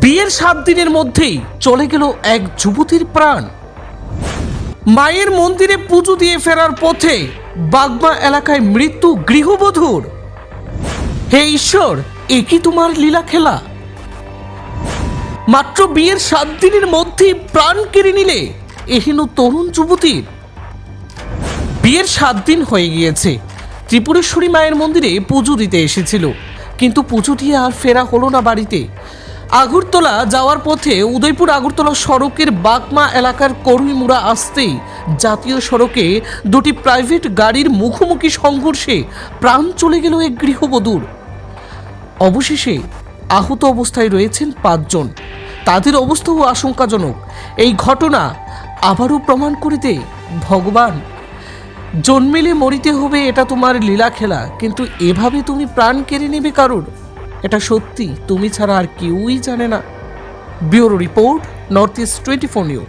বিয়ের সাত দিনের মধ্যেই চলে গেল এক যুবতীর প্রাণ। মায়ের মন্দিরে পুজো দিয়ে ফেরার পথে বাগমা এলাকায় মৃত্যু গৃহবধূর। হে ঈশ্বর, এ কি তোমার লীলা খেলা? মাত্র বিয়ের সাত দিনের মধ্যেই প্রাণ কেড়ে নিলে এহেন তরুণ যুবতীর। বিয়ের সাত দিন হয়ে গিয়েছে। ত্রিপুরেশ্বরী মায়ের মন্দিরে পুজো দিতে এসেছিল। কিন্তু পুজো দিয়ে আর ফেরা হলো না বাড়িতে। আগরতলা যাওয়ার পথে উদয়পুর আগরতলা সড়কের বাগমা এলাকার করুইমুড়া আসতেই জাতীয় সড়কে দুটি প্রাইভেট গাড়ির মুখোমুখি সংঘর্ষে প্রাণ চলে গেল এক গৃহবধূর। অবশেষে আহত অবস্থায় রয়েছেন পাঁচজন। তাদের অবস্থাও আশঙ্কাজনক। এই ঘটনা আবারও প্রমাণ করে দেয় ভগবান। জন্মেলে মরিতে হবে এটা তোমার লীলা খেলা কিন্তু এভাবে তুমি প্রাণ কেড়ে নেবে কারোর? এটা সত্যি? তুমি ছাড়া আর কেউই জানে না। Bureau report, north east twenty four news.